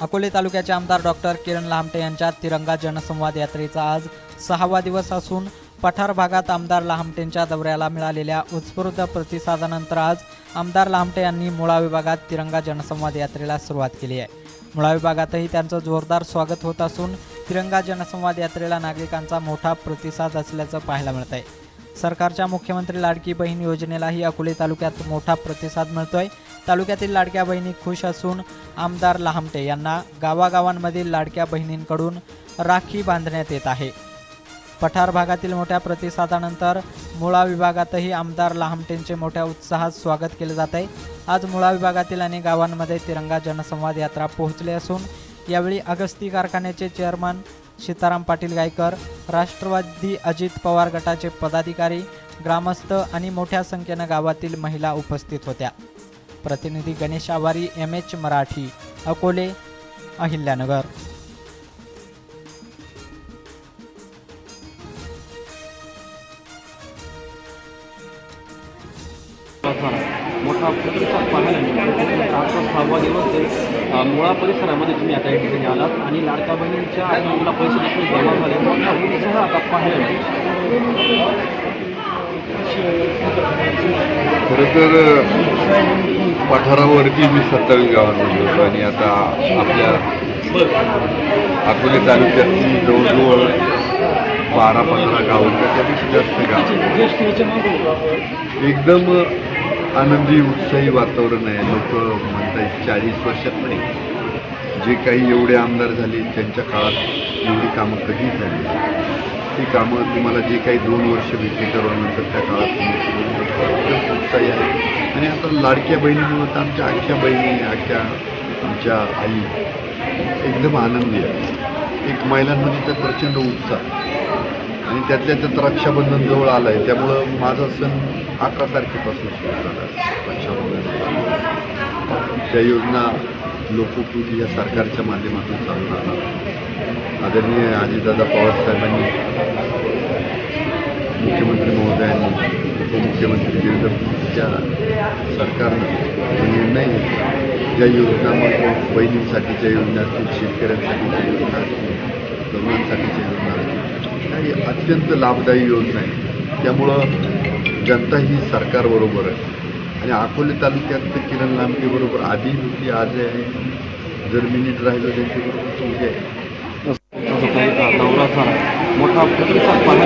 अकोले तालुक्याचे आमदार डॉक्टर किरण लहामटे यांच्या तिरंगा जनसंवाद यात्रेचा आज सहावा दिवस असून पठार भागात आमदार लहामटेंच्या दौऱ्याला मिळालेल्या उत्स्फूर्त प्रतिसादानंतर आज आमदार लहामटे यांनी मुळा विभागात तिरंगा जनसंवाद यात्रेला सुरुवात केली आहे. मुळा विभागातही त्यांचं जोरदार स्वागत होत असून तिरंगा जनसंवाद यात्रेला नागरिकांचा मोठा प्रतिसाद असल्याचं पाहायला मिळत आहे. सरकारच्या मुख्यमंत्री लाडकी बहीण योजनेलाही अकोले तालुक्यात मोठा प्रतिसाद मिळतोय. तालुक्यातील लाडक्या बहिणी खुश असून आमदार लहामटे यांना गावागावांमधील लाडक्या बहिणींकडून राखी बांधण्यात येत आहे. पठार भागातील मोठ्या प्रतिसादानंतर मुळा विभागातही आमदार लहामटेंचे मोठ्या उत्साहात स्वागत केले जात आहे. आज मुळा विभागातील अनेक गावांमध्ये तिरंगा जनसंवाद यात्रा पोहोचली असून यावेळी अगस्ती कारखान्याचे चेअरमन सीताराम पाटील गायकर राष्ट्रवादी अजित पवार गटाचे पदाधिकारी ग्रामस्थ आणि मोठ्या संख्येनं गावातील महिला उपस्थित होत्या. प्रतिनिधी गणेश आवारी एम एच मराठी अकोले अहिल्यानगर. मोठा प्रतिसाद पाहायला मिळतो आजचा सहावा दिवस आहे. मुळा परिसरामध्ये तुम्ही आता या ठिकाणी आलात आणि लाडक्या बहिणींच्या अकाउंटला पैसे देखील जमा झाले मोठा उत्साह आता पाहायला मिळतो खरं तर पठारावरती मी सत्तावीस गावांमध्ये होतो आणि आता आपल्या अकोले तालुक्यातली जवळजवळ बारा पंधरा गावं त्यापेक्षा जास्त गाव एकदम आनंदी उत्साही वातावरण आहे. लोक म्हणतात चाळीस वर्षात नाही. जे काही एवढे आमदार झाले त्यांच्या काळात एवढी कामं कधी झाली? ती कामं तुम्हाला जे काही दोन वर्ष विक्री करूनंतर त्या काळात तुम्ही उत्साही आहे. आणि आता लाडक्या बहिणीमुळं तर आमच्या आख्या बहिणी आख्या आमच्या आई एकदम आनंदी आहे एक महिलांमध्ये तर प्रचंड उत्साह. आणि त्यातल्या त्यात रक्षाबंधन जवळ आलं आहे त्यामुळं माझा सण अकरा तारखेपासून सुरू झाला रक्षाबंधन. त्या योजना लोकोपयोगी या सरकारच्या माध्यमातून चालू राहणार आदरणीय अजितदादा पवारसाहेबांनी मुख्यमंत्री महोदयांनी उपमुख्यमंत्री देवेंद्र फडणवीसच्या सरकारनं निर्णय ज्या योजना मग बहिणींसाठीच्या योजना असतील शेतकऱ्यांसाठीच्या योजना असतील तरुणांसाठीच्या योजना असतील ही अत्यंत लाभदायी योजना आहे. त्यामुळं जनता ही सरकारबरोबर आहे. आणि अकोले तालुक्यात तर किरण लांबकेबरोबर आधी होती आज आहे. जर मिनिट राहिलं त्यांच्याबरोबर उद्या आहे तसं मोठा